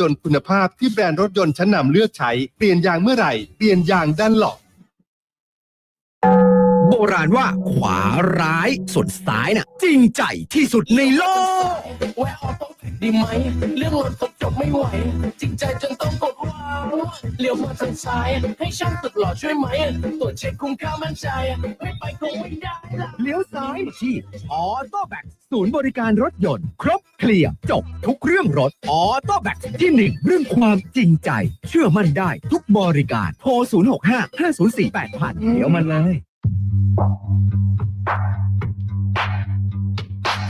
ยนต์คุณภาพที่แบรนด์รถยนต์ชั้นนำเลือกใช้ เปลี่ยนยางเมื่อไหร่ เปลี่ยนยางด้านหลอกโบราณว่าขวาร้ายส่วนซ้ายน่ะ จริงใจที่สุดในโลก แวะออโต้แพ็กดีไหม เรื่องรถผมจบไม่ไหว จริงใจจนต้องกดว้าวเลี้ยวมาทางซ้าย ให้ช่างตึกหล่อช่วยไหม ตรวจเช็คคุ้มค่ามั่นใจ ไม่ไปคงไม่ได้ละเลี้ยวซ้ายที่ออโต้แบ็กศูนย์บริการรถยนต์ ครบเคลียร์จบทุกเรื่องรถออโต้แบ็กที่หนึ่งเรื่องความจริงใจ เชื่อมั่นได้ทุกบริการโทร065 504 8000เดี๋ยวมันเลย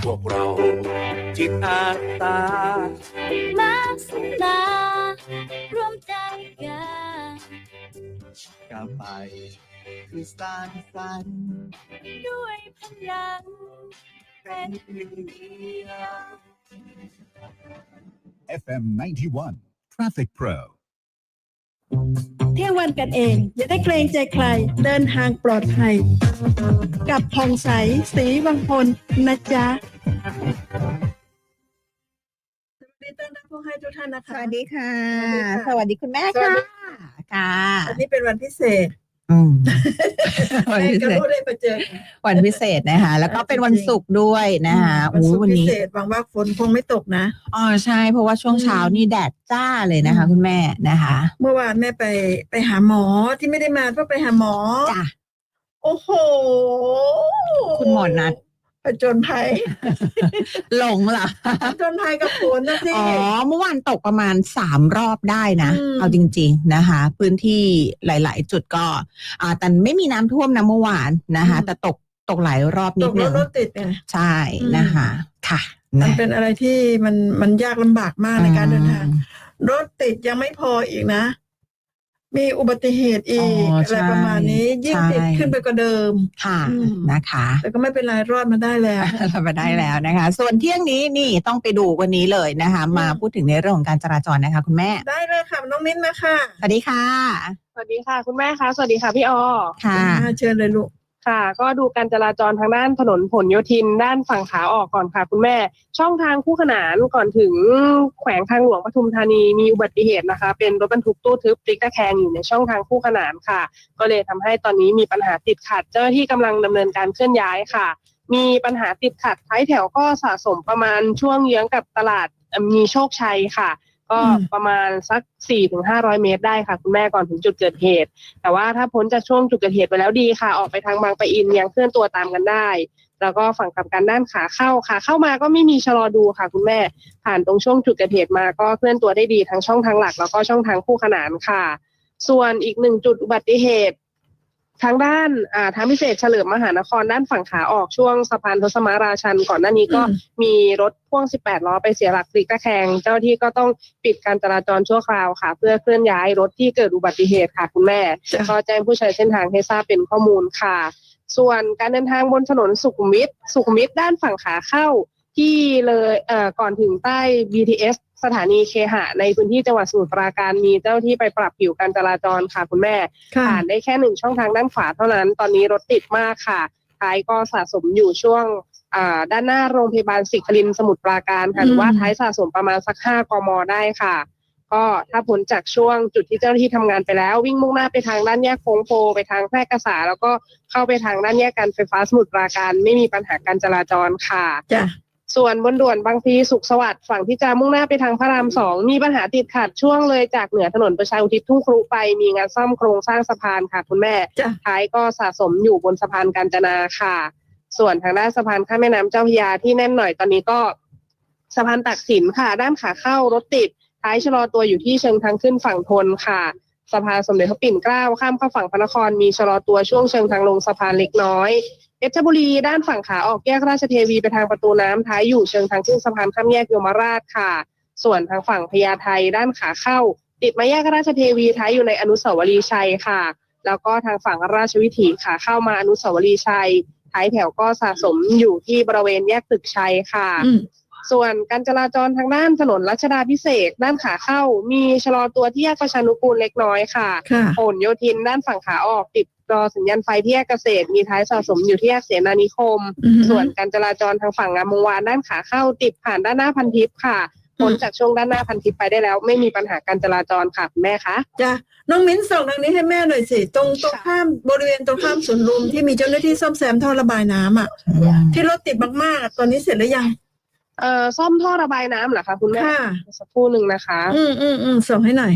พวกเรา จิตอาสามาสนารวมใจกันก้าวไปคือสร้างสรรค์ด้วยพลังเป็นหนึ่งเดียว FM 91 Traffic Pro เที่ยววันกันเอง อย่าได้เกรงใจใคร เดินทางปลอดภัย กับพองใส สีวังพลนะจ๊ะ ทุกท่านนะคะสวัสดีค่ะสสวัวัสสดีดีค่ะคุณแม่สวัสค่ะดี ค่ะอันนี้เป็นวันพิเศษอืมวันแม่พิก็เศษรู้ได้มาเจอกัน วันพิเศษนะคะ แล้วก็เป็นวันศุกร์ด้วยนะคะวันอู้ศุกร์วันพินี้เศษหวังว่าฝนคงไม่ตกนะ อ๋อใช่เพราะว่าช่วงเช้านี่แดดจ้าเลยนะคะ อืม คุณแม่นะคะเมื่อวานแม่ไปไปหาหมอที่ไม่ได้มาเพราะไปหาหมอ จ้ะ โอ้โหคุณหมอนัด ผจญภัยหลงเหรอผจญภัยกับฝนนะสิอ๋อเมื่อวานตกประมาณสามรอบได้นะอืมเอาจริง ๆนะคะ พื้นที่หลาย ๆ จุดก็อ่าแต่ไม่มีน้ำท่วมนะเมื่อวานนะคะ แต่ตกตกหลายรอบตนิดกรนึถงรถติดไงใช่อืมนะคะค่ะมันนะเป็นอะไรที่มันมันยากลำบากมากในการเดินทางรถติดยังไม่พออีกนะ มีอุบัติเหตุอีกอ๋ออะไรประมาณนี้ ยิ่งใช่ติดขึ้นไปกว่าเดิม ค่ะอืม นะคะ แต่ก็ไม่เป็นไรรอดมาได้แล้ว เรามาได้แล้วนะคะ ส่วนเที่ยงนี้นี่ต้องไปดูวันนี้เลยนะคะ มาพูดถึงในเรื่องของการจราจรนะคะ คุณแม่ ได้เลยค่ะน้องมิ้นมาค่ะสวัสดีค่ะ สวัสดีค่ะ คุณแม่คะ สวัสดีค่ะพี่ออ ค่ะ อ่าเชิญเลยลูก ค่ะ ก็ดูการจราจรทางด้านถนนผลโยธิน ด้านฝั่งขาออกก่อนค่ะ คุณแม่ ช่องทางคู่ขนานก่อนถึงแขวงทางหลวงปทุมธานีมีอุบัติเหตุนะคะ เป็นรถบรรทุกตู้ทึบพลิกตะแคงอยู่ในช่องทางคู่ขนานค่ะ ก็เลยทำให้ตอนนี้มีปัญหาติดขัด เจ้าหน้าที่กำลังดำเนินการเคลื่อนย้ายค่ะ มีปัญหาติดขัดท้ายแถวก็สะสมประมาณช่วงเยื้องกับตลาดมีโชคชัยค่ะ ก็อืมประมาณสัก4ี่ถึงห้าร้อยเมตรได้ค่ะ คุณแม่ก่อนถึงจุดเกิดเหตุ แต่ว่าถ้าพ้นจากช่วงจุดเกิดเหตุไปแล้วดีค่ะ ออกไปทางบางปะอินยังเคลื่อนตัวตามกันได้ แล้วก็ฝั่งกลับกันด้านขาเข้าขาเข้ามาก็ไม่มีชะลอดูค่ะ คุณแม่ผ่านตรงช่วงจุดเกิดเหตุมาก็เคลื่อนตัวได้ดีทั้งช่องทางหลัก แล้วก็ช่องทางคู่ขนานค่ะ ส่วนอีกหนึ่งจุดอุบัติเหตุ ทางด้านอ่าทางพิเศษเฉลิมมหานครด้านฝั่งขาออกช่วงสะพานทศมาราชัน ก่อนหน้านี้ก็อืมมีรถพ่วง 18 ล้อไปเสียหลักพลิกตะแคง เจ้าหน้าที่ก็ต้องปิดการจราจรชั่วคราวค่ะ เพื่อเคลื่อนย้ายรถที่เกิดอุบัติเหตุค่ะคุณแม่จ้ะก็แจ้งผู้ใช้เส้นทางให้ทราบเป็นข้อมูลค่ะ ส่วนการเดินทางบนถนนสุขุมวิทสุขุมวิทด้านฝั่งขาเข้าที่เลยเอ่อก่อนถึงใต้ BTS สถานีเคหะในพื้นที่จังหวัดสมุทรปราการมีเจ้าหน้าที่ไปปรับผิวการจราจรค่ะคุณแม่ค่ะผ่านได้แค่หนึ่งช่องทางด้านขวาเท่านั้น ตอนนี้รถติดมากค่ะท้ายก็สะสมอยู่ช่วงอ่าด้านหน้าโรงพยาบาลศิครินทร์สมุทรปราการค่ะหรือว่าอืมท้ายสะสมประมาณสักห้ากมได้ค่ะ ก็ถ้าพ้นจากช่วงจุดที่เจ้าหน้าที่ทำงานไปแล้ว วิ่งมุ่งหน้าไปทางด้านแยกโค้งโพไปทางแพร่กษา แล้วก็เข้าไปทางด้านแยกการไฟฟ้าสมุทรปราการ ไม่มีปัญหาการจราจรค่ะจ้ะ ส่วนบนด่วนบางพลีสุขสวัสดิ์ฝั่งที่จะมุ่งหน้าไปทางพระรามสองมีปัญหาติดขัดช่วงเลยจากเหนือถนนประชาอุทิศทุ่งครุไปมีงานซ่อมโครงสร้างสะพานค่ะคุณแม่จ้ะท้ายก็สะสมอยู่บนสะพานกาญจนาค่ะ ส่วนทางด้านสะพานข้ามแม่น้ำเจ้าพระยาที่แน่นหน่อยตอนนี้ก็สะพานตักสินค่ะ ด้านขาเข้ารถติดท้ายชะลอตัวอยู่ที่เชิงทางขึ้นฝั่งทนค่ะสะพานสมเด็จพระปิ่นเกล้าข้ามเข้าฝั่งพระนครมีชะลอตัวช่วงเชิงทางลงสะพานเล็กน้อย เพชรบุรีด้านฝั่งขาออกแยกราชเทวีไปทางประตูน้ำท้ายอยู่เชิงทางขึ้นสะพานข้ามแยกโยมราชค่ะ ส่วนทางฝั่งพญาไทด้านขาเข้า ติดมาแยกราชเทวีท้ายอยู่ในอนุสาวรีย์ชัยค่ะ แล้วก็ทางฝั่งราชวิถีขาเข้ามาอนุสาวรีย์ชัยท้ายแถวก็สะสมอยู่ที่บริเวณแยกตึกชัยค่ะอืมส่วนการจราจรทางด้านถนนรัชดาพิเศษกด้านขาเข้า มีชะลอตัวที่แยกประชานุกูลเล็กน้อยค่ะค่ะผลโยธินด้านฝั่งขาออกติด รอสัญญาณไฟที่แยกเกษตร มีท้ายสะสมอยู่ที่แยกเสนานิคมอือฮึส่วนการจราจรทางฝั่งงามวงวานด้านขาเข้าติดผ่านด้านหน้าพันทิพย์ค่ะพ้นอืมจากช่วงด้านหน้าพันทิพย์ไปได้แล้ว ไม่มีปัญหาการจราจรค่ะคุณแม่คะจ้ะน้องมิ้นส่งทางนี้ให้แม่หน่อยสิตรงตรงข้ามบริเวณตรงข้ามสวนลุมที่มีเจ้าหน้าที่ซ่อมแซมท่อระบายน้ำอะที่รถติดมากๆอะตอนนี้เสร็จแล้วยังเอ่อซ่อมท่อระบายน้ำเหรอคะคุณแม่ค่ะสักครู่หนึ่งนะคะ อืมอืมอืมส่งให้หน่อย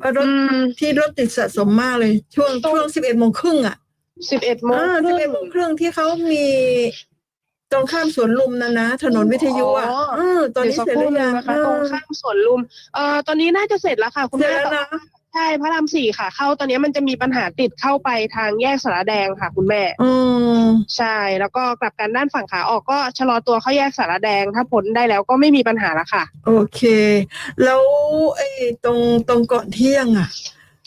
ว่ารถอืม ที่รถติดสะสมมากเลย ช่วงช่วงสิบเอ็ดโมงครึ่งอะสิบเอ็ดโมงอ่าคสิบรึ่เอ็ดงโมงครึ่งที่เขามีตรงข้ามสวนลุมนะนะ ถนนวิทยุอะอ๋ออืมตอนเดี๋ยนี้วสักเสร็จครู่แล้วหนึ่ยังงนะคะเอตรงอข้ามสวนลุมเอ่อตอนนี้น่าจะเสร็จแล้วค่ะ คุณเสร็จแม่แล้วแต่นะใช่พระรามสี่ค่ะ เข้าตอนนี้มันจะมีปัญหาติดเข้าไปทางแยกสารแดงค่ะ คุณแม่อืมใช่ แล้วก็กลับกันด้านฝั่งขาออกก็ชะลอตัวเข้าแยกสารแดง ถ้าพ้นได้แล้วก็ไม่มีปัญหาละค่ะ โอเค แล้วไอ้ตรงตรงก่อนเที่ยงอะ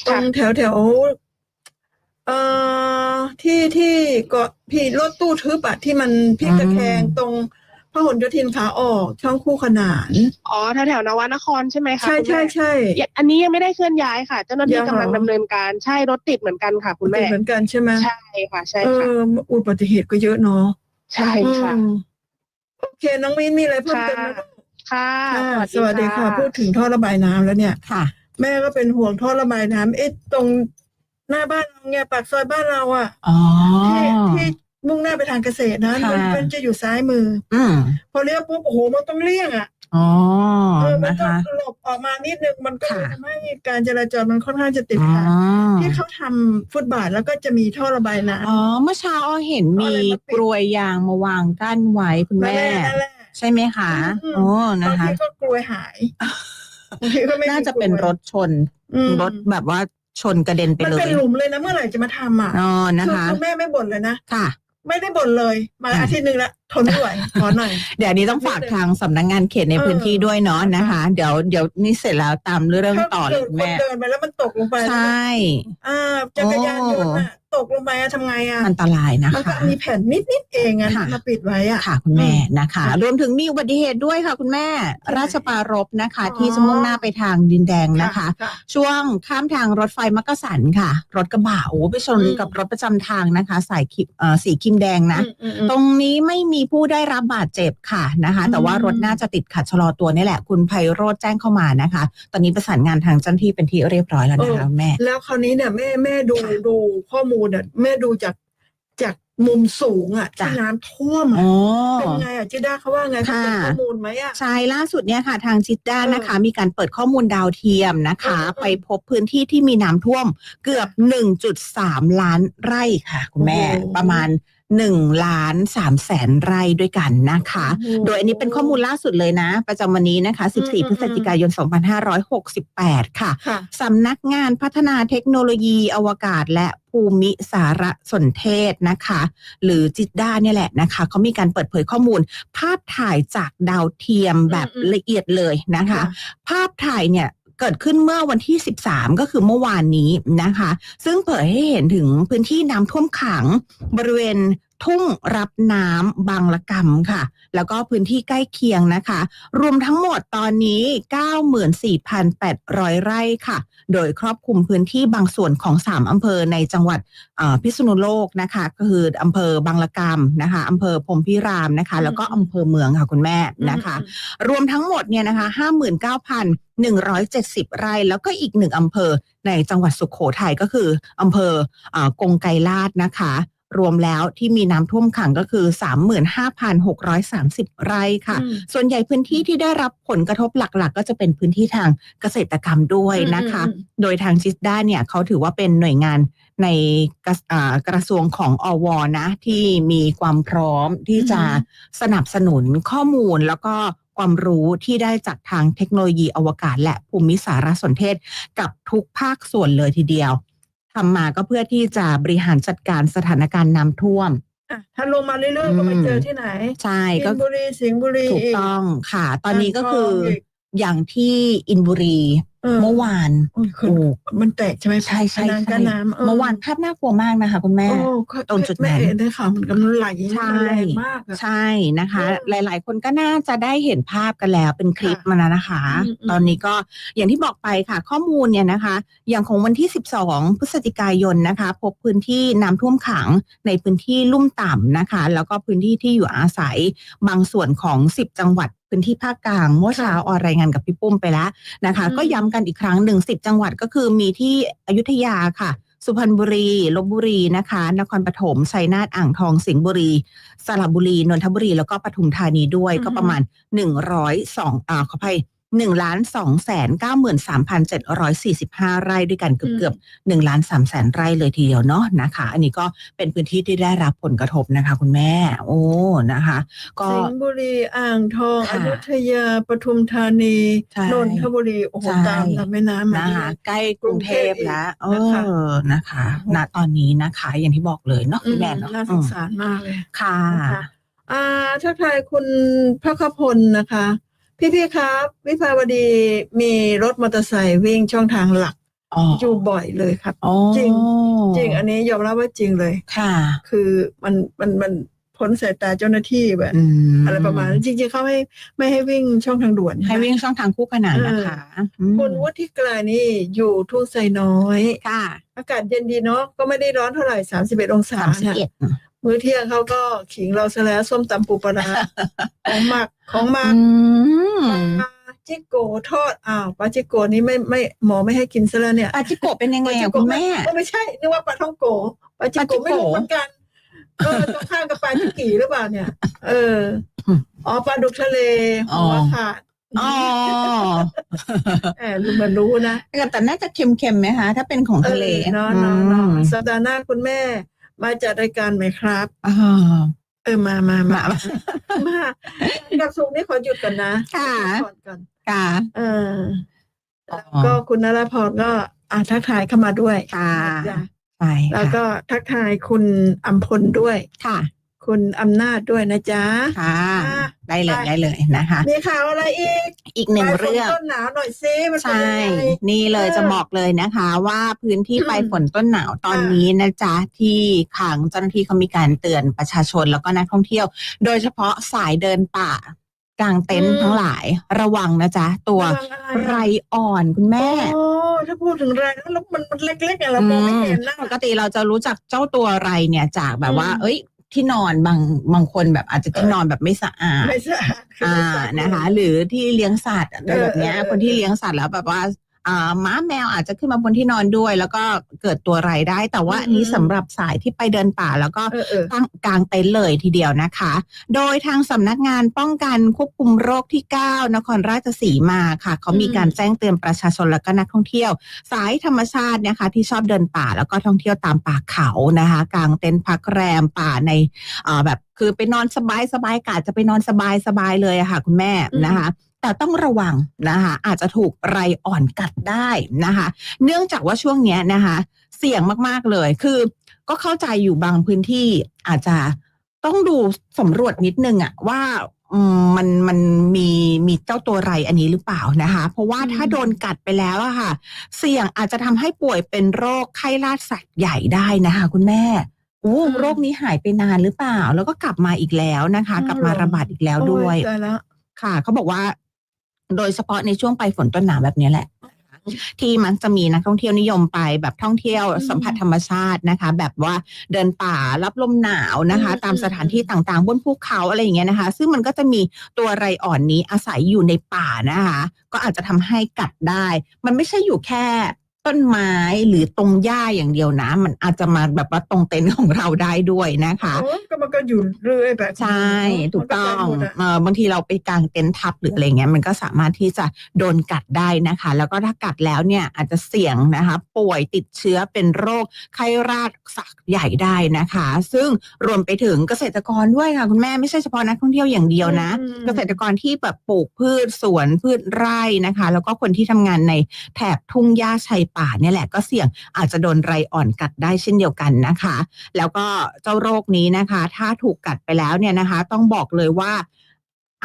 ตรงแถวแถวเอ่อที่ที่เกาะพี่รถตู้ทึบอะที่มันพลิกตะแคงอืมตรง พหลโยธินขาออกช่องคู่ขนาน อ๋อแถวแถวนวนครใช่ไหมคะใช่คุณใช่แม่ใช่อย่าอันนี้ยังไม่ได้เคลื่อนย้ายค่ะ เจ้าหน้าที่ยังเหรอ กำลังดำเนินการใช่รถติดเหมือนกันค่ะคุณแม่ เหมือนกันใช่ไหมใช่ค่ะ ใช่เอค่ะ ออุบัติเหตุก็เยอะเนาะใช่ค่ะ อืมโอเค น้องมิ้นมีอะไรเพิ่มค่ะเติมไหมลูก ค่ะ ค่ะสวัสดีค่ะ พูดถึงท่อระบายน้ำแล้วเนี่ย ค่ะ แม่ก็เป็นห่วงท่อระบายน้ำเอ๊ะตรงหน้าบ้านเราเนี่ยปากซอยบ้านเราอะอ๋อ ที่ที่ มุ่งหน้าไปทางเกษตรนะค่ะ มันมันจะอยู่ซ้ายมือ อืมพอเลี้ยวปุ๊บโอ้โหมันต้องเลี่ยงอะอ๋อเออมันนะต้องคะ หลบออกมานิดนึงมันก็เลยค่ะ ทำให้การจราจรมันค่อนข้างจะติดอ๋อขัดที่เขาทำฟุตบาทแล้วก็จะมีท่อระบายน้ำ อ๋อเมื่อเช้าอ้อเห็นเอามีอะไรมาปิด กลวยยางมาวางกั้นไว้คุณนั่นแม่ แหละนั่นแหละ ใช่ไหมคะอืม โอ้บานะงคะ ทีก็กลวยหายบางทีก็ไม่มีน่าจะเป็นกลวยรถชน อืมรถแบบว่าชนกระเด็นไปมันเลเป็ยนหลุมเลยนะเมื่อไหร่จะมาทำอะอ๋อนะคือคะ คุณแม่ไม่บ่นเลยนะ ค่ะ ไม่ได้บ่นเลย มาอืมอาทิตย์หนึ่งละทนไม่ไหวขอหน่อย เดี๋ยวอันนี้ต้องฝากทางสำนักงานเขตในเออพื้นที่ด้วยเนาะนะคะ เดี๋ยวเดี๋ยวนี่เสร็จแล้วตามเรื่องต่อเลยคุณคนแม่เดินไปแล้วมันตกลงไปใช่ อ่าจักรยานยนต์น่ะ ตกลงไปอะทำไงอะอันตรายนะมันก็คะ มีแผ่นนิดๆเองอะค่ะ มาปิดไว้อะค่ะคุณแม่อืมนะคะ รวมถึงมีอุบัติเหตุด้วยค่ะ คุณแม่ ราชปรารภนะคะ อ๋อ ที่จะมุ่งหน้าไปทางดินแดงนะคะค่ะช่วงข้ามทางรถไฟมักกะสันค่ะ รถกระบะโอ้ไปชนอืม กับรถประจำทางนะคะ สายคิมเอ่อสีคิมแดงนะ อืมอืมอืมตรงนี้ไม่มีผู้ได้รับบาดเจ็บค่ะนะคะ แต่ว่าอืมรถน่าจะติดขัดชะลอตัวนี่แหละ คุณไพโรธแจ้งเข้ามานะคะ ตอนนี้ประสานงานทางเจ้าหน้าที่เป็นที่เรียบร้อยแล้วนะคะแม่ แล้วคราวนี้เนี่ยแม่แม่ดูดูข้อมูลเนี่ยแม่ดูจากจากมุมสูงอะจ้ะที่น้ำท่วมอะอ๋อเป็นไงอะจิด้าเขาว่าไงเขาค่ะเปิดข้อมูลไหมอะใช่ล่าสุดเนี่ยค่ะ ทางจิตด้าเออนะคะ มีการเปิดข้อมูลดาวเทียมนะคะเออเออไปพบพื้นที่ที่มีน้ำท่วมเกือบ 1.3 ล้านไร่ค่ะ คุณแม่โอ้โหประมาณ 1ล้าน3แสนไร่ด้วยกันนะคะโอ้โหโดยอันนี้เป็นข้อมูลล่าสุดเลยนะ ประจำวันนี้นะคะอืม14 พฤศจิกายน 2568ค่ะค่ะสำนักงานพัฒนาเทคโนโลยีอวกาศและภูมิสารสนเทศนะคะ หรือจิตด้าเนี่ยแหละนะคะเขามีการเปิดเผยข้อมูล ภาพถ่ายจากดาวเทียมแบบอืมอืมละเอียดเลยนะคะค่ะภาพถ่ายเนี่ย เกิดขึ้นเมื่อวันที่ 13 ก็คือเมื่อวานนี้นะคะ ซึ่งเผยให้เห็นถึงพื้นที่น้ำท่วมขังบริเวณ ทุ่งรับน้ำบางละกำค่ะ แล้วก็พื้นที่ใกล้เคียงนะคะ รวมทั้งหมดตอนนี้ 94,800 ไร่ค่ะ โดยครอบคลุมพื้นที่บางส่วนของ 3อำเภอในจังหวัดเอ่อพิษณุโลกนะคะก็คืออำเภอบางละกำนะคะอำเภอพรหมพิรามนะคะ แล้วก็อำเภอเมืองค่ะคุณแม่นะคะ รวมทั้งหมดเนี่ยนะคะ 59,170 ไร่ แล้วก็อีกหนึ่งอำเภอในจังหวัดสุขโขทัยก็คืออำเภอเอ่อกงไกรลาดนะคะ รวมแล้วที่มีน้ำท่วมขังก็คือ 35,630 ไร่ค่ะอืมส่วนใหญ่พื้นที่ที่ได้รับผลกระทบหลักๆ ก็จะเป็นพื้นที่ทางเกษตรกรรมด้วยนะคะอืมอืมโดยทางจิสด้าเนี่ยเขาถือว่าเป็นหน่วยงานในกระอ่ากระทรวงของอวนะ ที่มีความพร้อมที่จะสนับสนุนข้อมูลแล้วก็ความรู้ที่ได้จากทางเทคโนโลยีอวกาศ และภูมิสารสนเทศกับทุกภาคส่วนเลยทีเดียว ทำมาก็เพื่อที่จะบริหารจัดการสถานการณ์น้ำท่วม อะถ้าลงมาเรื่อยๆก็ไปเจอที่ไหนใช่อิก็นบุรีสิงห์บุรีถูกอีกต้องค่ะ ตอนนี้ก็คืออ่างทองอีกอย่างที่อินบุรี เออเมื่อวานโอ้ยคือ โอ้มันแตกใช่ไหมใช่ใช่น้ำใช่ก็น้ำเมื่อวานภาพน่ากลัวมากนะคะ คุณแม่ โอ้ก็ตรงจุดนั้น แม่เห็นได้ข่าวเหมือนกันมันไหลใช่มันแรงมากอะ ใช่นะคะเออหลาย ๆ คนก็น่าจะได้เห็นภาพกันแล้วเป็นคลิปค่ะมาแล้วนะคะ อืมอืม ตอนนี้ก็อย่างที่บอกไปค่ะ ข้อมูลเนี่ยนะคะ อย่างของวันที่ 12 พฤศจิกายนนะคะ พบพื้นที่น้ำท่วมขังในพื้นที่ลุ่มต่ำนะคะ แล้วก็พื้นที่ที่อยู่อาศัย บางส่วนของ 10 จังหวัดพื้นที่ภาคกลางเมื่อเช้าออนรายงานกับพี่ปุ้มไปแล้วนะคะ อืม ก็ย้ำกันอีกครั้งหนึ่ง10จังหวัดก็คือมีที่อยุธยาค่ะ สุพรรณบุรีลบบุรีนะคะ นครปฐมชัยนาทอ่างทองสิงห์บุรี สระบุรีนนทบุรีแล้วก็ปทุมธานีด้วยอือฮึก็ประมาณหนึ่งร้อยสองอ่าขออภัย หนึ่งล้านสองแสนเก้าหมื่นสามพันเจ็ดร้อยสี่สิบห้าไร่ด้วยกันเกือบเกือบหนึ่งล้านสามแสนไร่เลยทีเดียวเนาะนะคะ อันนี้ก็เป็นพื้นที่ที่ได้รับผลกระทบนะคะ คุณแม่ โอ้นะคะ ก็สิงห์บุรีอ่างทองค่ะอยุธยาปทุมธานีใช่นนทบุรีโอ้โหใช่ตามลำแม่น้ำมานะคะเลยใกล้กรุงเทพแล้วเอนะคะอนะคะณตอนนี้นะคะอย่างที่บอกเลยเนาะอืคุณมแม่เนาะน่าสอืงมสารมากเลยค่ะนะคะอ่าทักทายคุณพระคพลนะคะ พี่ๆครับ วิภาวดีมีรถมอเตอร์ไซค์วิ่งช่องทางหลักอ๋ออยู่บ่อยเลยครับ อ๋อจริง จริงอันนี้ยอมรับว่าจริงเลย ค่ะ คือมันมันมันพ้นสายตาเจ้าหน้าที่แบบอืมอะไรประมาณนั้นจริงๆเขาให้ไม่ให้วิ่งช่องทางด่วนให้วิ่งช่องทางคู่ขนานนะคะอืมคุณวุฒิไกลนี่อยู่ทุ่งไซน้อย ค่ะ อากาศเย็นดีเนาะก็ไม่ได้ร้อนเท่าไหร่สามสิบเอ็ดองศาสามสิบเนี่ยเอ็ด มื้อเที่ยงเขาก็ขิงเราซะแล้วส้มตำปูปลาร้า ของหมักของหมักอืมปลาจิโกทอดอ้าวปลาจิโกนี้ไม่ไม่หมอไม่ให้กินซะแล้วเนี่ยปาจิโกะเป็นยังไงปลาจิอะโกคุณแม่ ก็ไม่ใช่นึกว่าปลาท่องโกปลาจิปลาจิโกโกไม่รู้เหมือนกันเออตรงข้ามกับปลาจิกีหรือเปล่าเนี่ย เอออ๋อปลาดุกทะเลหัวขาดอ๋อแหมรู้มันรู้นะแต่น่าจะเค็มๆไหมคะ ถ้าเป็นของทะเลออเนาะเนาะเนาะอืมสัปดาห์หน้าคุณแม่ มาจัดรายการไหมครับอ่าเออมามามามามากับสุกร์นี่ขอหยุดก่อนนะค่ะขอหยุดก่อนค่ะเอออ๋อก็คุณนราพรก็อ่าทักทายเข้ามาด้วยค่ะจ้ะไปแล้วก็ค่ะทักทายคุณอัมพลด้วยค่ะ คุณอำนาจด้วยนะจ๊ะค่ะอะ ได้เลยไปได้เลยนะคะ มีข่าวอะไรอีก อีกหนึ่งเรื่องปลายฝนต้นหนาวหน่อยซิมันเป็นใช่ยังไงนี่เลยเออจะบอกเลยนะคะ ว่าพื้นที่อืมปลายฝนต้นหนาวตอนค่ะนี้นะจ๊ะที่ขังเจ้าหน้าที่เขามีการเตือนประชาชนแล้วก็นักท่องเที่ยว โดยเฉพาะสายเดินป่ากลางเต็นท์ทั้งหลายระวังนะจ๊ะ ตัวระวังอะไรไรอะอ่อนคุณแม่โอ้ถ้าพูดถึงแรงแล้วมันมันเล็กๆไงเรามองไม่เห็นนะปกติเราจะรู้จักเจ้าตัวไรเนี่ยจากแบบว่าอืมเอ้ย ที่นอนบางบางคนแบบอาจจะที่นอนแบบไม่สะอาดไม่สะอาดคืออ่าไม่สะอาดนะคะ หรือที่เลี้ยงสัตว์อะไรแบบเนี้ยเออเออคนที่เลี้ยงสัตว์แล้วแบบว่า อ่าม้าแมวอาจจะขึ้นมาบนที่นอนด้วย แล้วก็เกิดตัวไรได้ แต่ว่าอันนี้สำหรับสายที่ไปเดินป่า แล้วก็เออเออตั้งกลางเต็นท์เลยทีเดียวนะคะ โดยทางสำนักงานป้องกันควบคุมโรคที่ 9 นครราชสีมาค่ะ เขามีอืมการแจ้งเตือนประชาชนและก็นักท่องเที่ยว สายธรรมชาตินะคะที่ชอบเดินป่าแล้วก็ท่องเที่ยวตามป่าเขานะคะ กลางเต็นท์พักแรมป่าในอ่าแบบคือไปนอนสบายสบายๆกาจะไปนอนสบายสบายๆเลยอะค่ะ คุณแม่นะคะ แต่ต้องระวังนะคะอาจจะถูกไรอ่อนกัดได้นะคะ เนื่องจากว่าช่วงเนี้ยนะคะ เสี่ยงมากๆเลยคือ ก็เข้าใจอยู่บางพื้นที่อาจจะต้องดูสำรวจนิดนึงอะว่าอืมมันมันมีมีเจ้าตัวไรอันนี้หรือเปล่านะคะ เพราะว่าอืมถ้าโดนกัดไปแล้วอะค่ะ เสี่ยงอาจจะทำให้ป่วยเป็นโรคไข้ลาดสัตว์ใหญ่ได้นะคะ คุณแม่โอ้โรคนี้หายไปนานหรือเปล่า แล้วก็กลับมาอีกแล้วนะคะ กลับมาระบาดอีกแล้วด้วยโอ้ตายแล้วค่ะ เขาบอกว่า โดยเฉพาะในช่วงปลายฝนต้นหนาวแบบนี้แหละ ที่มักจะมีนักท่องเที่ยวนิยมไปแบบท่องเที่ยวอืมสัมผัสธรรมชาตินะคะ แบบว่าเดินป่ารับลมหนาวนะคะอืมตามสถานที่ต่างๆ บนภูเขาอะไรอย่างเงี้ยนะคะ ซึ่งมันก็จะมีตัวไรอ่อนนี้อาศัยอยู่ในป่านะคะ ก็อาจจะทำให้กัดได้ มันไม่ใช่อยู่แค่ ต้นไม้หรือตรงหญ้าอย่างเดียวนะ มันอาจจะมาแบบว่าตรงเต็นท์ของเราได้ด้วยนะคะ โอ้ก็มันก็อยู่เรื่อยแบบใช่ ถูกต้องมันก็ไปหมดอะเออบางทีเราไปกางเต็นท์ทับหรืออะไรเงี้ยมันก็สามารถที่จะโดนกัดได้นะคะ แล้วก็ถ้ากัดแล้วเนี่ยอาจจะเสี่ยงนะคะ ป่วยติดเชื้อเป็นโรคไข้ราดสักใหญ่ได้นะคะ ซึ่งรวมไปถึงเกษตรกรด้วยค่ะ คุณแม่ไม่ใช่เฉพาะนักท่องเที่ยวอย่างเดียวนะ อืม เกษตรกรที่แบบปลูกพืชสวนพืชไร่นะคะ แล้วก็คนที่ทำงานในแถบทุ่งหญ้าชายป่าเนี่ยแหละก็เสี่ยงอาจจะโดนไรอ่อนกัดได้เช่นเดียวกันนะคะ แล้วก็เจ้าโรคนี้นะคะ ถ้าถูกกัดไปแล้วเนี่ยนะคะ ต้องบอกเลยว่า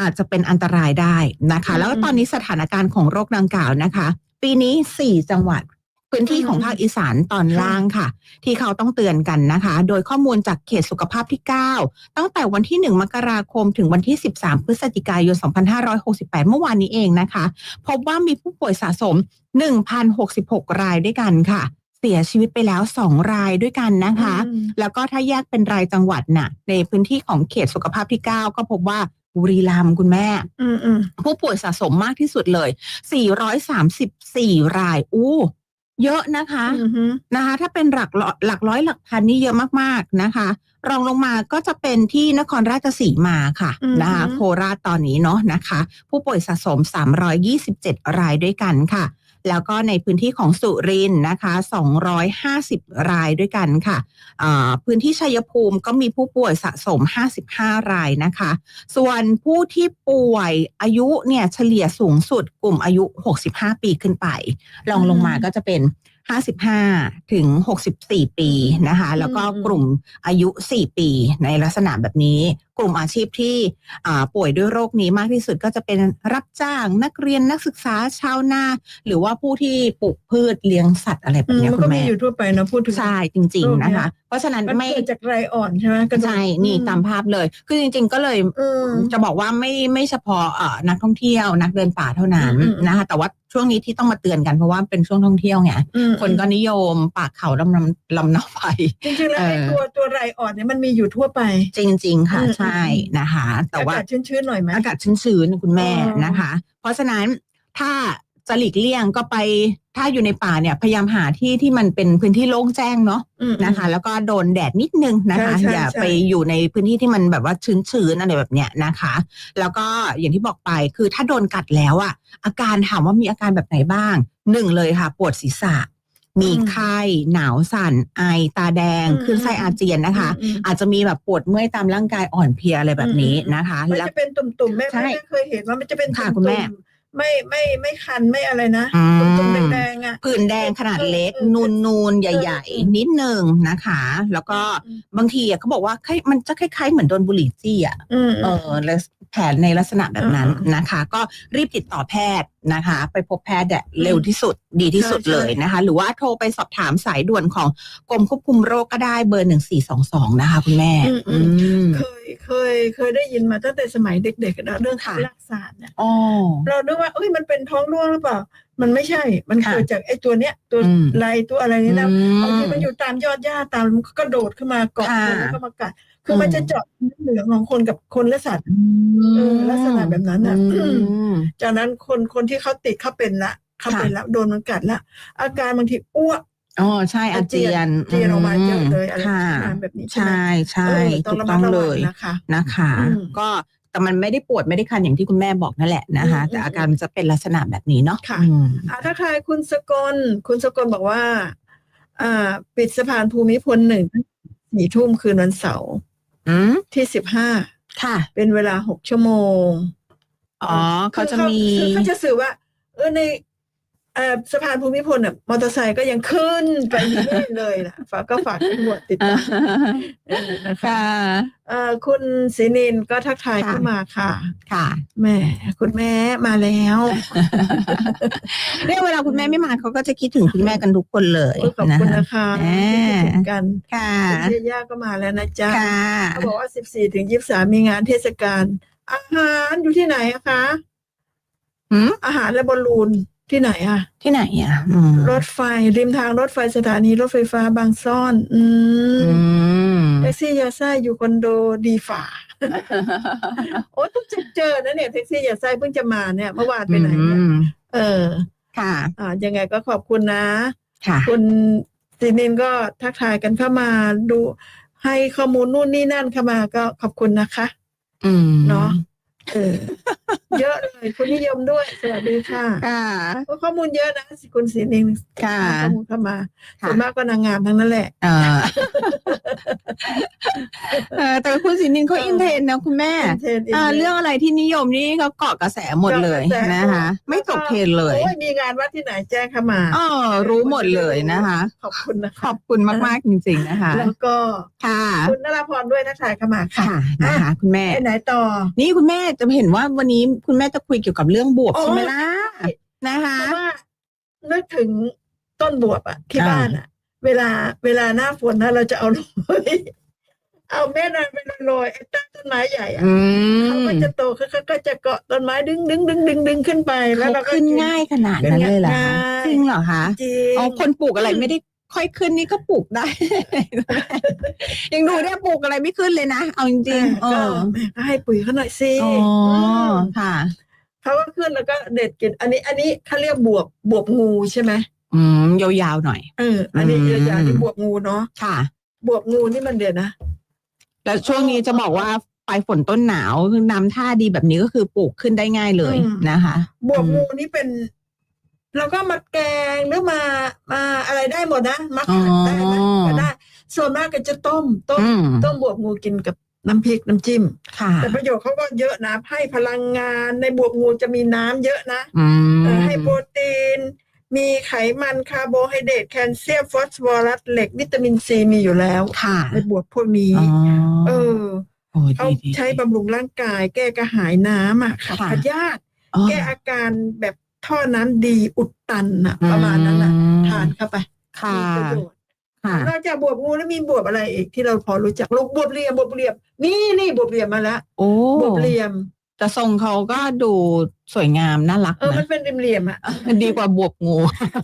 อาจจะเป็นอันตรายได้นะคะ แล้วตอนนี้สถานการณ์ของโรคดังกล่าวนะคะ ปีนี้สี่จังหวัด พื้นที่ของภาคอีสานตอนล่างค่ะ ที่เขาต้องเตือนกันนะคะ โดยข้อมูลจากเขตสุขภาพที่ 9 ตั้งแต่วันที่ 1 มกราคมถึงวันที่ 13 พฤศจิกายน 2568 เมื่อวานนี้เองนะคะ พบว่ามีผู้ป่วยสะสม 1,066 รายด้วยกันค่ะ เสียชีวิตไปแล้ว 2 รายด้วยกันนะคะอืมแล้วก็ถ้าแยกเป็นรายจังหวัดน่ะ ในพื้นที่ของเขตสุขภาพที่ 9 ก็พบว่าบุรีรัมย์คุณแม่อืมอืมผู้ป่วยสะสมมากที่สุดเลย 434 ราย อู้ เยอะนะคะอือฮึนะคะ ถ้าเป็นหลักร้อยหลักร้อยหลักพันนี่เยอะมากๆนะคะ รองลงมาก็จะเป็นที่นครราชสีมาค่ะนะคะโคราชตอนนี้เนาะนะคะ ผู้ป่วยสะสม 327 รายด้วยกันค่ะ แล้วก็ในพื้นที่ของสุรินทร์นะคะ 250 รายด้วยกันค่ะ พื้นที่ชัยภูมิก็มีผู้ป่วยสะสม 55 รายนะคะ ส่วนผู้ที่ป่วยอายุเนี่ยเฉลี่ยสูงสุดกลุ่มอายุ 65 ปีขึ้นไปรองลงมาก็จะเป็น55 ถึง 64 ปีนะคะ แล้วก็กลุ่มอายุ 4 ปีในลักษณะแบบนี้ กลุ่มอาชีพที่อ่าป่วยด้วยโรคนี้มากที่สุดก็จะเป็นรับจ้างนักเรียนนักศึกษาชาวนา หรือว่าผู้ที่ปลูกพืชเลี้ยงสัตว์อะไรแบอืบมเนี้ยมันคุก็ณมีแม่อยู่ทั่วไปเนอะพูดถึงใช่จริง ๆนะคะ เพราะฉะนั้นมันไม่เกิดจากไรอ่อนใช่ไหมกระดูกใช่นี่อืมตามภาพเลย คือจริง ๆ ก็เลยเออจะบอกว่าไม่ไม่เฉพาะเอ่อนักท่องเที่ยวนักเดินป่าเท่านั้นอืมอืมนะคะแต่ว่าช่วงนี้ที่ต้องมาเตือนกันเพราะว่าเป็นช่วงท่องเที่ยวไงอืมคนก็นิยมปากเขาลำลำลำเนาไปจริงๆแล้วไอ้เออตัวตัวไรอ่อนเนี่ยมันมีอยู่ทั่วไป จริง ๆ ค่ะอืมใช่นะคะ แต่ว่าอากาศชื้นๆหน่อยไหมอากาศชื้นๆคุณแม่อ๋อนะคะ เพราะฉะนั้นถ้าจะหลีกเลี่ยงก็ไปถ้าอยู่ในป่าเนี่ยพยายามหาที่ที่มันเป็นพื้นที่โล่งแจ้งเนาะอืมนะคะ แล้วก็โดนแดดนิดนึงนะคะใช่ใช่อย่าใช่ไปอยู่ในพื้นที่ที่มันแบบว่าชื้นๆอะไรแบบเนี้ยนะคะ แล้วก็อย่างที่บอกไปคือถ้าโดนกัดแล้วอะอาการถามว่ามีอาการแบบไหนบ้างหนึ่งเลยค่ะ ปวดศีรษะ มีไข้ หนาวสั่น ไอ ตาแดงอืมขึ้นไส้อาเจียนนะคะอืมอาจจะมีแบบปวดเมื่อยตามร่างกายอ่อนเพลียอะไรแบบนี้นะคะ มันแล้วจะเป็นตุ่มๆแม่ใช่แม่เคยเห็นว่ามันจะเป็นค่ะตุ่คุณแม่มๆไม่ไม่ไม่คันไม่อะไรนะอืมตุ่มๆแดงๆอะผื่นแดงขนาดเล็กเออเออนูนนูนๆใหญ่เออเออๆนิดนึงนะคะ แล้วก็อืมบางทีอะเขาบอกว่าคล้ายมันจะคล้ายๆเหมือนโดนบุหรี่จี้อะอืมเออแล้ว แผนในลักษณะแบบนั้นอืมนะคะ ก็รีบติดต่อแพทย์นะคะ ไปพบแพทย์เนี่ยเร็วที่สุดดีที่สุดใช่เลยนะคะ หรือว่าโทรไปสอบถามสายด่วนของกรมควบคุมโรคก็ได้เบอร์หนึ่งสี่สองสองนะคะ คุณแม่อืมอือืมมเคยเคยเคยได้ยินมาตั้งแต่สมัยเด็กๆนะเรื่องค่ะรักษาสตร์เนี่ยอ๋อเรานึกว่าเอ้ยมันเป็นท้องร่วงหรือเปล่า มันไม่ใช่ มันค่ะเกิดจากไอ้ตัวเนี้ยตัวอืมลายตัวอะไรนี่นะอืมบางทีมันอยู่ตามยอดหญ้าตามมันก็กระโดดขึ้นมาเกาะค่ะคนแล้วก็มากัด คือมันจะเจาะเนื้อเหลืองของคนกับคนและสัตว์เออลักษณะแบบนั้นน่ะอืมจากนั้นคนคนที่เขาติดเขาเป็นละเขาค่ะเป็นแล้วโดนมันกัดละอาการบางทีอ้วกอ๋อใช่อาเจียนเจียนออกมาเยอะเลยอะไรค่ะประมาณแบบนี้ใช่ไหมใช่ใช่เออต้อถูงกระต้มัอดงระเลวังยนะคะนะคะอืมก็แต่มันไม่ได้ปวดไม่ได้คันอย่างที่คุณแม่บอกนั่นแหละนะคะอืมแต่อาการมันจะเป็นลักษณะแบบนี้เนาะค่ะอืมอ่าถ้าทายคุณสกลคุณสกลบอกว่า อ่า ปิดสะพานภูมิพลหนึ่งสี่ทุ่มคืนวันเสาร์ อืมที่สิบห้าค่ะ เป็นเวลาหกชั่วโมง อ๋อเขาจะมีคือเขาจะสื่อว่า เออในเอ่อ สะพานภูมิพลน่ะมอเตอร์ไซค์ก็ยังขึ้นไปอยู่เรื่อยเลยนะฝากก็ฝากตำรวจติดตามเออนะคะค่ะเอ่อคุณศรีนินก็ทักทายค่ะเข้ามาค่ะ ค่ะแม่คุณแม่มาแล้วเนี่ยเวลาคุณแม่ไม่มาเขาก็จะคิดถึงคุณแม่กันทุกคนเลยโอ้ยขอบคุณนะคะอ่าที่คิดถึงกันค่ะคุณเยย่าก็มาแล้วนะจ๊ะค่ะเขาบอกว่าสิบสี่ถึงยี่สามมีงานเทศกาลอาหารอยู่ที่ไหนอะคะหืมอาหารและบอลลูน ที่ไหนอะที่ไหนอะอืมรถไฟริมทางรถไฟสถานีรถไฟฟ้าบางซ่อน อืมอืมแท็กซี่ยาไส้อยู่คอนโดดีฝ่า โอ้ยเพิ่งจะเจอนะเนี่ยแท็กซี่ยาไส้เพิ่งจะมาเนี่ยเมื่อวานไปไหนเนี่ยอืมเออ ค่ะ อ่ายังไงก็ขอบคุณนะ ค่ะ คุณซีนินก็ทักทายกันเข้ามาดูให้ข้อมูลนู่นนี่นั่นเข้ามาก็ขอบคุณนะคะ อืมเนาะ เออ เยอะเลยคุณนิยมด้วย สวัสดีค่ะค่ะโอ้ข้อมูลเยอะนะคุณซีนินค่ะให้ข้อมูลเข้ามาค่ะส่วนมากก็นางงามทั้งนั้นแหละเออเออแต่คุณสินินเขาเอออิอินเทรนด์นะคุณแม่อินเทรนด์อินเทรนด์อ่าเรื่องอะไรที่นิยมนี่เขาเกาะกระแสหมดเลยเกาะกระแสนะคะ ไม่ตกเทรนด์เลยโอ้ยมีงานวัดที่ไหนแจ้งเข้ามาอ๋อรู้หมดเลยนะคะ ขอบคุณนะขคะอบคุณมากๆจริง ๆนะคะ แล้วก็ค่ะ คุณนราพรด้วยทักทายเข้ามาค่ะค่ะนะคะคุณแม่ไปไหนต่อ นี่คุณแม่จะเห็นว่าวันนี้คุณแม่จะคุยเกี่ยวกับเรื่องบวบอ๋อใช่ไหมล่ะนะคะเพราะว่านึกถึงต้นบวบอะที่อ่าบ้านอะเวลาเวลาหน้าฝนนะเราจะเอาลอยเอาแม่นางไปลอยๆไอ้ใต้ต้นไม้ใหญ่อะอืเขามก็จะโตเขาเขาก็จะเกาะต้นไม้ดึงดึงดึงดึงดึงขึ้นไปแล้วเขาเราก็ขึ้นกิง่ายขนาดนั้นเลยเหรอคะง่ายจริงเหรอคะจริงเอาคนปลูกอะไรไม่ได้ ค่อยขึ้นนี่ก็ปลูกได้ ยังดูเนี่ยปลูกอะไรไม่ขึ้นเลยนะ เอาจริงๆเอก็อแม่ก็ให้ปุ๋ยเขาหน่อยสิอ๋อมค่ะ เขาก็ขึ้นแล้วก็เด็ดกิน อันนี้อันนี้เขาเรียกบวบบวบงูใช่ไหมอืมยาวๆหน่อย เอออันนี้อืม ยาวๆนี่บวบงูเนาะค่ะ บวบงูนี่มันเดี๋ยวนะ แล้วช่วงนี้จะบอกว่าปลายฝนต้นหนาวคือน้ำท่าดีแบบนี้ก็คือปลูกขึ้นได้ง่ายเลยอืม นะคะ บวบงูนี่เป็น เราก็มาแกงหรือมามาอะไรได้หมดนะมาผัดได้ไหมอ๋อก็ได้ ส่วนมากก็จะต้มต้มอืมต้มบวบงูกินกับน้ำพริกน้ำจิ้มค่ะแต่ประโยชน์เขาก็เยอะนะให้พลังงานในบวบงูจะมีน้ำเยอะนะอืมเอ่อให้โปรตีน มีไขมันคาร์โบไฮเดรตแคลเซียมฟอสฟอรัสเหล็กวิตามินซีมีอยู่แล้วค่ะในบวบพวกนี้อ๋อเออโอ้เขาดีดีใช้บำรุงร่างกาย แก้กระหายน้ำอะขับค่ะพยาธิอ๋อแก้อาการแบบ ท่อน้ำดีอุดตันอะประมาณนั้นอะอืมทานเข้าไปค่ะมีประโยชน์ค่ะนอกจากบวบงูแล้วมีบวบอะไรอีกที่เราพอรู้จักลูกบวบเหลี่ยมบวบเหลี่ยมนี่นี่บวบเหลี่ยมมาแล้วโอ้บวบเหลี่ยมแต่ทรงเขาก็ดูสวยงามน่ารักเออมันะนเป็นเหลี่ยมๆอะมันดีกว่าบวบงู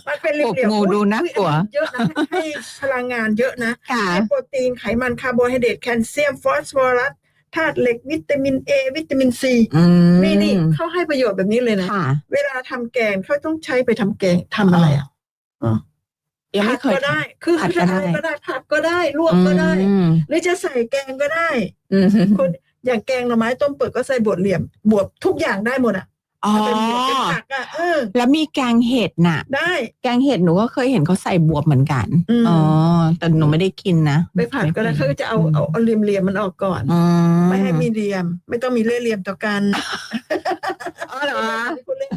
มันเป็นเหลี่ยมบวบงูๆอุ๊ยดูน่ากลัวอุ๊ยอันนี้เยอะนะให้พลังงานเยอะนะค่ะให้โปรตีนไขมันคาร์โบไฮเดรตแคลเซียมฟอสฟอรัส ธาตุเหล็กวิตามินเอวิตามินซีอืมนี่นี่เขาให้ประโยชน์แบบนี้เลยนะค่ะเวลาทำแกงเขาต้องใช้ไปทำแกงทำอะไรอะยังผัไม่ดเคยก็ได้ คือผัดก็จะได้ทำก็ได้ผัดก็ได้ลวกก็ได้อืมหรือจะใส่แกงก็ได้อืมคนอย่างแกงหน่อไม้ต้มเปิดก็ใส่บวบเหลี่ยม บวบทุกอย่างได้หมดอะ อ๋อถ้าเป็นบวบเป็นผักอะเออ แล้วมีแกงเห็ดน่ะ ได้ แกงเห็ดหนูก็เคยเห็นเขาใส่บวบเหมือนกันอืม อ๋อแต่หนูไม่ได้กินนะไปผัดก็ได้เขาก็จะเอาเอาเอาเหลี่ยมเหลี่ยมๆมันออกก่อน อืไม่ให้มีเหลี่ยม ไม่ต้องมีเล่ห์เหลี่ยมต่อกันอ๋อเหรอพูดเล่น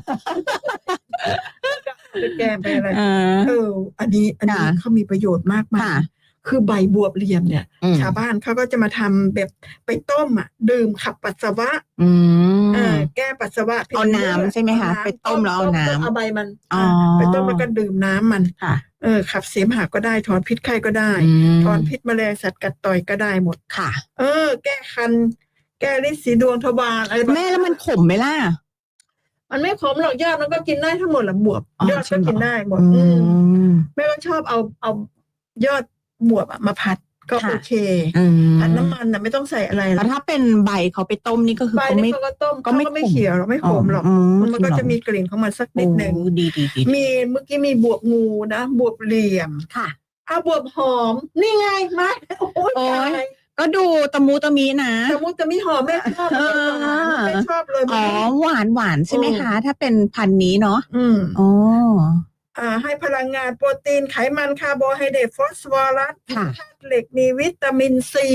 ไปแกงไปอะไรอ่าเอออันนี้อันนี้ค่ะ เขามีประโยชน์มากมาค่ะกคือใบบวบเหลี่ยมเนี่ย อืมชาวบ้านเขาก็จะมาทำแบบไปต้มอะ ดื่มขับปัสสาวะ อืม เออแก้ปัสสาวะเอาน้ำใช่ไหมคะเอาน้ำไปต้มแล้วเอาน้ำเอาใบมันอ๋อ ไปต้มแล้วก็ดื่มน้ำมัน ค่ะเออขับเสมหะก็ได้ถอนพิษไข้ก็ได้อืมถอนพิษแมลงสัตว์กัดต่อยก็ได้หมด ค่ะ เออ แก้คัน แก้ฤทธิ์สีดวงทวารอะไรบบแม่แล้วมันขมไหมล่ะ มันไม่ขมหรอกยอดมันก็กินได้ทั้งหมดแหละบวบอ๋อยอดใช่ก็เหรอ กินได้หมดอือืม ม แม่ก็ชอบเอาเอายอดบวบอะมาผัด ก็ค่ะโอเคอืมผัดน้ำมันน่ะไม่ต้องใส่อะไรหรแล้อวกถ้าเป็นใบเขาไปต้มนี่ก็คือใบเขานี่ไม่เขาก็ต้มก็เขาไม่ก็ไม่ขมเขียวหรอกไม่ขมหรอกอืมันก็จริงเหรอ จะมีกลิ่นของมันสักนิดหนึ่ง โอ้ดีดีดีมีเมื่อกี้มีบวบงูนะ บวบเหลี่ยมค่ะเอาบวบหอม นี่ไงมาโอ้ยโอ้ยตายก็ดูตะมูตะมีนะ แต่มุตจะมีหอมแม่ชอบเออ แม่ชอบเลยอ๋อหวานหวานใช่ไหมคะ ถ้าเป็นพันธุ์นี้เนาะอืม อ๋อ อ่าให้พลังงานโปรตีนไขมันคาร์โบไฮเดรตฟอสฟอรัสค่ะ ธาตุเหล็กมีวิตามินซี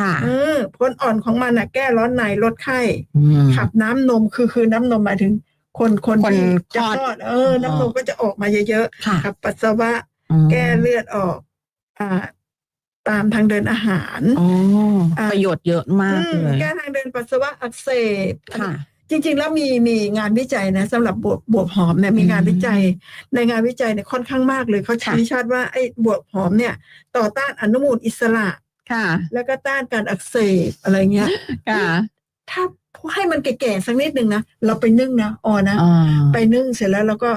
ค่ะเออผลอ่อนของมันอะแก้ร้อนในลดไข้ อืม ขับน้ำนมคือคือน้ำนมหมายถึง คนคนคนที่จะคลอด คลอด เออ น้ำนมก็จะออกมาเยอะค่ะๆขับปัสสาวะ อืมแก้เลือดออก อ่า ตามทางเดินอาหาร อ๋ออ่าประโยชน์เยอะมากอืมเลย แก้ทางเดินปัสสาวะอักเสบค่ะ จริง ๆ แล้วมีมีงานวิจัยนะสำหรับบวบบวบหอมเนี่ยมีงานอืมวิจัย ในงานวิจัยเนี่ยค่อนข้างมากเลยเขาค่ะชี้ชัดว่าไอ้บวบหอมเนี่ย ต่อต้านอนุมูลอิสระค่ะ แล้วก็ต้านการอักเสบอะไรเงี้ยค่ะถ้าให้มันแก่ๆสักนิดหนึ่งนะเราไปนึ่งนะอ๋อนะอ่าไปนึ่งเสร็จแล้วเราก็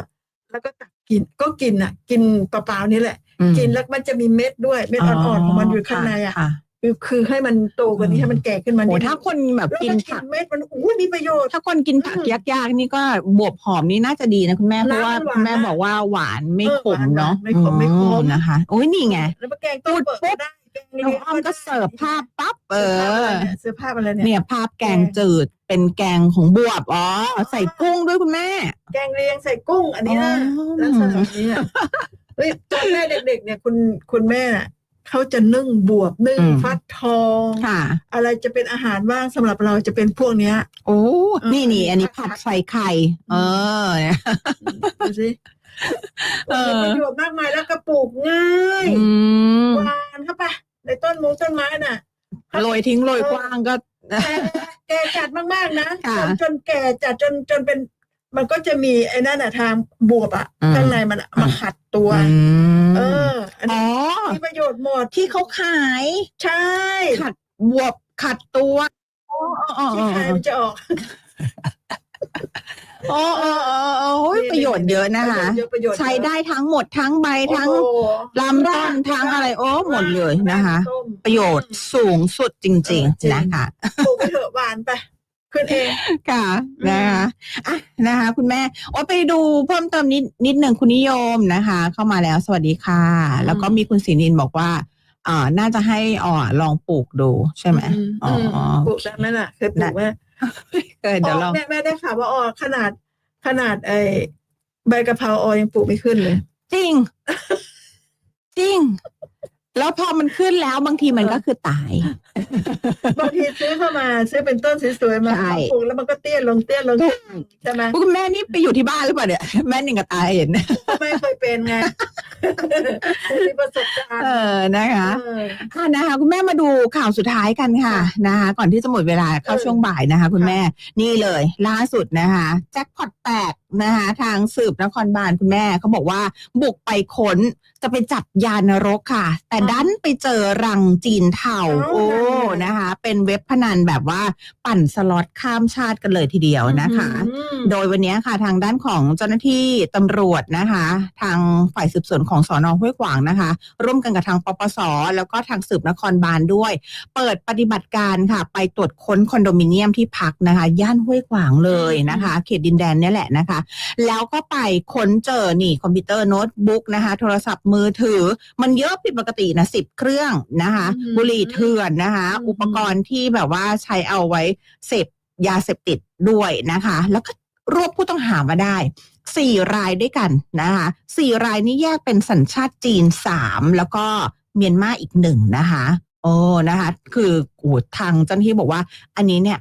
แล้วก็ตักกินก็กินอะ กินเปล่าๆนี่แหละอืมกินแล้วมันจะมีเม็ดด้วยเม็ดอ่อนๆของมันอยู่ข้างในอะ ค่ะคือคือให้มันโตกว่านี้ให้มันแก่ขึ้นมาโอ้นิดถ้าคนแบบแล้วกินก็กิผันกเม็ดมันอู้มีประโยชน์ ถ้าคนกินผักอืมยากๆนี่ก็บวบหอมนี่น่าจะดีนะคุณแม่เพราะว่าน้ำมันหวานคุณแม่บอกว่าหวานไม่เออขมเนาะหวานไม่ขมไม่ขมอืนะคะโอ้ยนี่ไงแล้วมาแกงต้มเปิดปุ๊ก็บได้แกงน้องอ้อมก็เสิร์ฟภาพปั๊บเออเสื้อผ้าอะไรเนี่ยเนี่ยภาพแกงจืดเป็นแกงของบวบอ๋อใส่กุ้งด้วยคุณแม่ แกงเลียงใส่กุ้งอันนี้นะอ๋อลักษณะแบบนี้อะเฮ้ยตอนแม่เด็กๆเนี่ยคุณคุณแม่น่ะ เขาจะนึ่งบวบนึ่งอืม ฟักทอง ค่ะ อะไรจะเป็นอาหารบ้างสำหรับเราจะเป็นพวกเนี้ย โอ้ เออ นี่นี่อันนี้ผัผัดดใส่ไข่ เออดูสิเออ มีประโยชน์มากมายแล้วก็ปลูกง่ายอืมหวานเข้าไปในต้นมงต้นไม้น่ะ โรยทิ้งโรยกว้างก็ แก่แก่จัดมากๆนะค่ะ จนจนแก่จัดจนจนเป็น มันก็จะมีไอ้นั่นอะทางบวบอะอืมข้างในมันอะมาขัดตัว อืมเอออันอ๋นี้อ มีประโยชน์หมดที่เขาขายใช่ขัดบวบขัดตัวอ๋ออ๋อที่ขายมันจะออกอ๋ออ๋ออ๋ออ๋อโอ้ยประโยชน์เยอะนะคะ ประโยชน์เยอะประโยชน์เยอะใช้ได้ทั้งหมดทั้งใบทั้งโอ้โหลำต้นทั้งอะไรโอ้หมดเลยนะคะ ต้ม ประโยชน์สูงสุดจริง เออจริง ๆ นะคะ ปลูกไปเถอะหวานไป ขึ้นเองค่ะนะคะอะนะคะ คุณแม่โอ้ไปดูเพิ่มเติมนิดนิดหนึ่งคุณนิยมนะคะ เข้ามาแล้วสวัสดีค่ะ แล้วก็มีคุณศรีนินบอกว่าอ่าน่าจะให้อ๋อลองปลูกดูใช่ไหมอืมอ๋ออืมปลูกได้ไหมล่ะเคยปลูกไหมเออเดี๋ยวลองแม่แม่ได้ข่าวว่าอ๋อขนาดขนาดไอ้ใบกะเพราออยังปลูกไม่ขึ้นเลย จริง จริง แล้วพอมันขึ้นแล้วบางทีมันก็คือตาย บางทีซื้อเข้ามาซื้อเป็นต้นสวยๆมาใช่ ปลูกแล้วมันก็เตี้ยลงเตี้ยลงใช่ไหมคุณแม่นี่ไปอยู่ที่บ้านหรือเปล่าเนี่ยแม่หนึ่งกับตายเห็นไม่เคยเป็นไงมีประสบการณ์เออนะคะ เออ ค่ะนะคะคุณแม่มาดูข่าวสุดท้ายกันค่ะนะคะก่อนที่จะหมดเวลาเข้าเออช่วงบ่ายนะคะ คุณแม่นี่เลย ล่าสุดนะคะ แจ็คพอตแตก นะคะทางสืบนครบาลคุณแม่เขาบอกว่าบุกไปค้นจะไปจับยานรกค่ะ แต่ดันไปเจอรังจีนเทาโอ้นะคะ เป็นเว็บพนันแบบว่าปั่นสล็อตข้ามชาติกันเลยทีเดียวนะคะอืมโดยวันนี้ค่ะทางด้านของเจ้าหน้าที่ตำรวจนะคะ ทางฝ่ายสืบสวนของสอนอห้วยขวางนะคะ ร่วมกันกับทางปปส แล้วก็ทางสืบนครบาลด้วย เปิดปฏิบัติการค่ะ ไปตรวจค้นคอนโดมิเนียมที่พักนะคะ ย่านห้วยขวางเลยนะคะ เขตดินแดนเนี่ยแหละนะคะแล้วก็ไปค้นเจอนี่คอมพิวเตอร์โน้ตบุ๊กนะคะ โทรศัพท์มือถือ มันเยอะผิดปกตินะสิบเครื่องนะคะอืมบุหรี่เถื่อนนะคะอืมอุปกรณ์ที่แบบว่าใช้เอาไว้เสพยาเสพติดด้วยนะคะ แล้วก็รวบผู้ต้องหามาได้สี่รายด้วยกันนะคะสี่รายนี้แยกเป็นสัญชาติจีนสามแล้วก็เมียนมาอีกหนึ่งนะคะ โอ้นะคะ คือโอ้ทางเจ้าหน้าที่บอกว่า อันนี้เนี่ย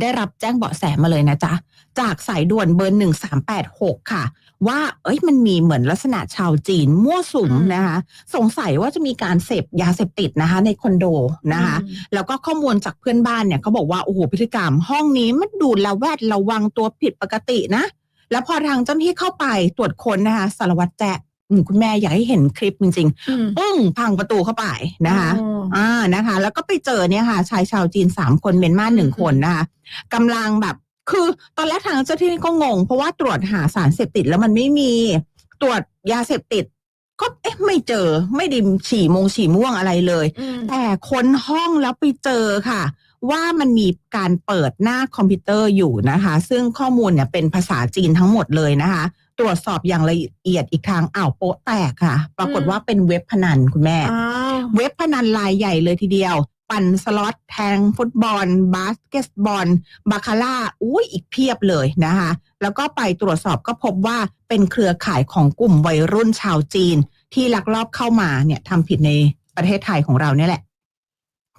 ได้รับแจ้งเบาะแสมาเลยนะจ๊ะ จากสายด่วนเบอร์หนึ่งสามแปดหกค่ะ ว่า เอ้ยมันมีเหมือนลักษณะชาวจีนมั่วสุมอืมนะคะ สงสัยว่าจะมีการเสพยาเสพติดนะคะ ในคอนโดนะคะอืมแล้วก็ข้อมูลจากเพื่อนบ้านเนี่ยเขาบอกว่า โอ้โหพฤติกรรมห้องนี้มันดูระแวดระวังตัวผิดปกตินะ แล้วพอทางเจ้าหน้าที่เข้าไปตรวจค้นนะคะสารวัตรแจ๊ะอืม คุณแม่อยากให้เห็นคลิปจริงอืมๆปึ้งพังประตูเข้าไปนะคะอ๋ออ่านะคะ แล้วก็ไปเจอเนี่ยค่ะ ชายชาวจีนสามคนเมียนมาหนึ่งอืมคนนะคะกำลังแบบคือตอนแรกทางเจ้าหน้าที่ก็งง เพราะว่าตรวจหาสารเสพติดแล้วมันไม่มีตรวจยาเสพติด ก็เอ๊ะไม่เจอไม่ไดิมฉี่มงฉี่ม่วงอะไรเลยอืมแต่ค้นห้องแล้วไปเจอค่ะ ว่ามันมีการเปิดหน้าคอมพิวเตอร์อยู่นะคะ ซึ่งข้อมูลเนี่ยเป็นภาษาจีนทั้งหมดเลยนะคะ ตรวจสอบอย่างละเอียดอีกทางอ้าวโป๊ะแตกค่ะ ปรากฏอืมว่าเป็นเว็บพนันคุณแม่ อ้าวเว็บพนันรายใหญ่เลยทีเดียว ปั่นสล็อตแทงฟุตบอล บาสเกตบอล บาคาร่าอุ้ยอีกเพียบเลยนะคะ แล้วก็ไปตรวจสอบก็พบว่าเป็นเครือข่ายของกลุ่มวัยรุ่นชาวจีน ที่ลักลอบเข้ามาเนี่ยทำผิดในประเทศไทยของเราเนี่ยแหละ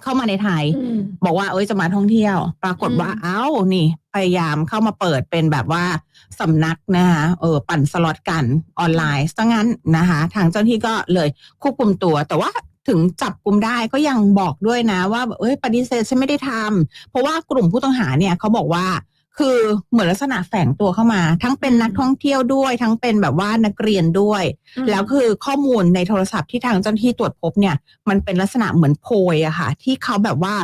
เข้ามาในไทยอืมบอกว่าเอ้ยจะมาท่องเที่ยว ปรากฏว่าอืมเอ้านี่พยายามเข้ามาเปิดเป็นแบบว่าสำนักนะคะเออปั่นสล็อตกันออนไลน์ซะงั้นนะคะ ทางเจ้าหน้าที่ก็เลยควบคุมตัวแต่ว่าถึงจับกลุ่มได้ก็ยังบอกด้วยนะว่าเอ้ยปฏิเสธฉันไม่ได้ทำเพราะว่ากลุ่มผู้ต้องหาเนี่ยเขาบอกว่า คือเหมือนลักษณะแฝงตัวเข้ามา ทั้งเป็นนักท่องเที่ยวด้วย ทั้งเป็นแบบว่านักเรียนด้วยแล้วคือข้อมูลในโทรศัพท์ที่ทางเจ้าหน้าที่ตรวจพบเนี่ย มันเป็นลักษณะเหมือนโพยอะค่ะ ที่เขาแบบว่า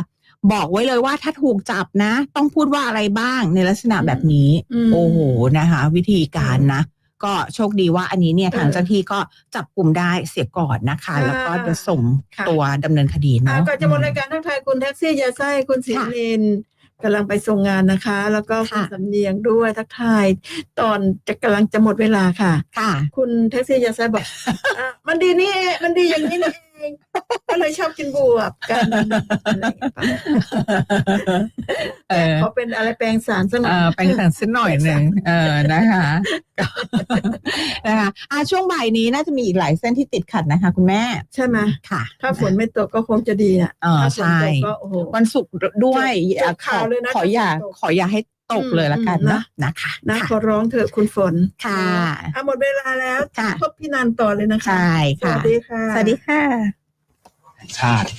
บอกไว้เลยว่าถ้าถูกจับนะ ต้องพูดว่าอะไรบ้างในลักษณะแบบนี้ ม โอ้โหนะคะ วิธีการนะ ก็โชคดีว่าอันนี้เนี่ยเออทางเจ้าหน้าที่ก็จับกลุ่มได้เสียก่อนนะคะค่ะแล้วก็จะส่งค่ะ ตัวดำเนินคดีอ่าเนาะ ก่อนจะหมดรายการทักทายคุณแท็กซี่ยาไส้คุณศิริน กำลังไปส่งงานนะคะ แล้วก็คุณค่ะสำเนียงด้วยทักทาย ตอนจะกำลังจะหมดเวลาค่ะ ค่ะ คุณแท็กซี่ยาไส้บอกอะมันดีนี่เองมันดีอย่างนี้นี่เอง ก็เลยชอบกินบวบกันอะไรอย่างเงี้ยเออเขาเป็นอะไรแปลงสารสนเออแปลงสันสักหน่อยหนึ่งเออนะคะก็นะคะอะช่วงบ่ายนี้น่าจะมีอีกหลายเส้นที่ติดขัดนะคะ คุณแม่ ใช่ไหมค่ะ ถ้าฝนไม่ตกก็คงจะดีน่ะเออถ้าฝนใช่ตกก็โอ้โหวันศุกร์ด้วยจบอยากข่าวเลยนะขออย่าตกขออย่าให้ ตกเลยละกันอืมเนาะนะคะนะค่ะขอร้องเถอะคุณฝนค่ะอะหมดเวลาแล้วค่ะพบพี่นันต่อเลยนะคะใช่สค่ะวัสดีค่ะสวัสดีค่ะชาติ